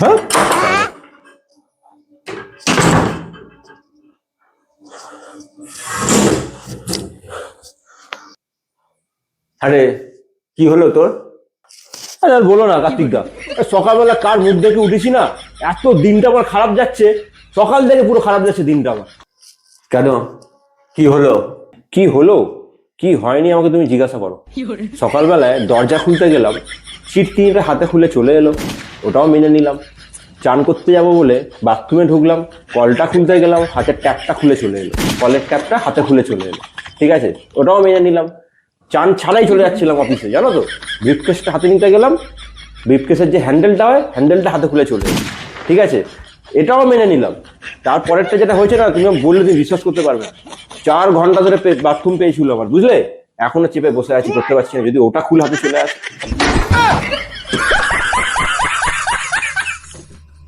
হ্যাঁ আরে কি হলো তোর? আরে আর বলো না কার্তিক দা সকালবেলা কার মুখ দেখে উঠেছি না? এত দিনটা আমার খারাপ যাচ্ছে। সকাল থেকে পুরো খারাপ যাচ্ছে দিনটা আমার। কেন? কি হলো? কি হলো? কি হয়নি আমাকে তুমি জিজ্ঞাসা করো। সকালবেলায় দরজা খুলতে গেলাম সিট তিনটা হাতে খুলে চলে এলো। ওটাও মেনে নিলাম। চান করতে যাব বলে বাথরুমে ঢুকলাম, কলটা খুলতে গেলাম, হাতের ট্যাপটা খুলে চলে এলো। কলের ট্যাপটা হাতে খুলে চলে এলো। ঠিক আছে? ওটাও মেনে নিলাম। চান ছাড়াই চলে যাচ্ছিলাম অফিসে জানো তো? ব্রিফকেসটা হাতে নিতে গেলাম ব্রিফকেসের যে হ্যান্ডেলটা হয় হ্যান্ডেলটা হাতে খুলে চলে এলো। ঠিক আছে? এটাও মেনে নিলাম। তারপরেরটা যেটা হয়েছে না, তুমি বললে তুমি বিশ্বাস করতে পারবে না। চার ঘণ্টা ধরে বাথরুম পেয়েছিল আমার, বুঝলে? এখনও চেপে বসে আছি, করতে পারছি না। যদি ওটা খুলে হাতে চলে আসে।